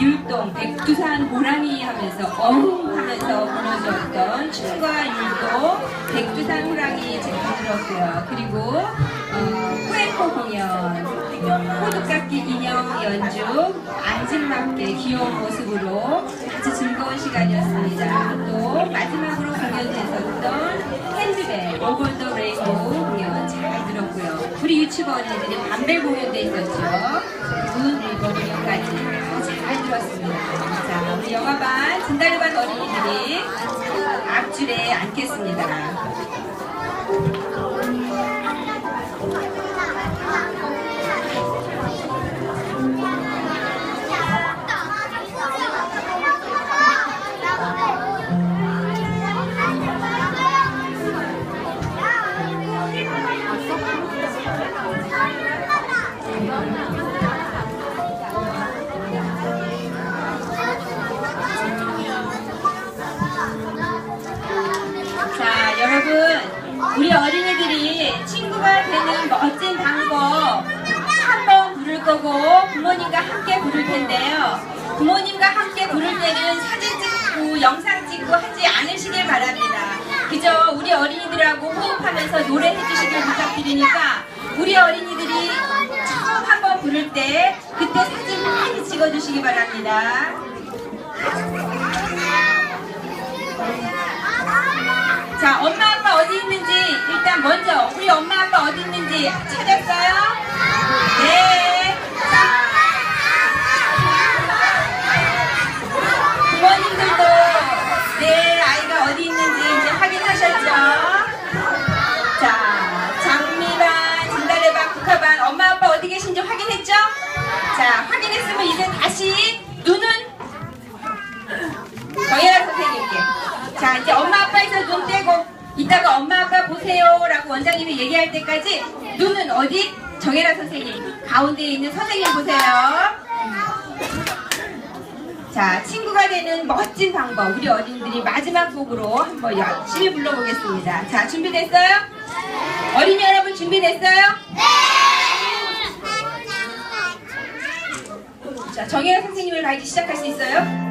율동, 백두산 호랑이 하면서 어흥 하면서 무너졌던 춤과 율동, 백두산 호랑이 지금 들었고요. 그리고 어, 후에코 공연, 호두깎이 인형 연주, 앙증맞게 귀여운 모습으로 아주 즐거운 시간이었습니다. 또 마지막으로 공연했었던 핸드백, 오버 더 레인보우. 우리 유치부 어린이들이 밤벨 공연도 있었죠. 눈 공연까지 잘 들었습니다. 자, 우리 영화반 진달래반 어린이들이 앞줄에 앉겠습니다. 친구가 되는 멋진 방법 한번 부를 거고 부모님과 함께 부를 텐데요. 부모님과 함께 부를 때는 사진 찍고 영상 찍고 하지 않으시길 바랍니다. 그저 우리 어린이들하고 호흡하면서 노래해 주시길 부탁드리니까 우리 어린이들이 처음 한번 부를 때 그때 사진 많이 찍어 주시기 바랍니다. 우리 엄마 아빠 어디 있는지 찾았어요? 네. 자, 부모님들도 내 아이가 어디 있는지 이제 확인하셨죠? 자, 장미반, 진달래반, 국화반 엄마 아빠 어디 계신지 확인했죠? 자, 확인했으면 이제 다시 눈은 정혜라 선생님께. 자, 이제 엄마 이따가 엄마 아빠 보세요 라고 원장님이 얘기할 때까지 눈은 어디? 정혜라 선생님. 가운데에 있는 선생님 보세요. 자, 친구가 되는 멋진 방법. 우리 어린이들이 마지막 곡으로 한번 열심히 불러보겠습니다. 자, 준비됐어요? 어린이 여러분 준비됐어요? 자, 정혜라 선생님을 가이드 시작할 수 있어요?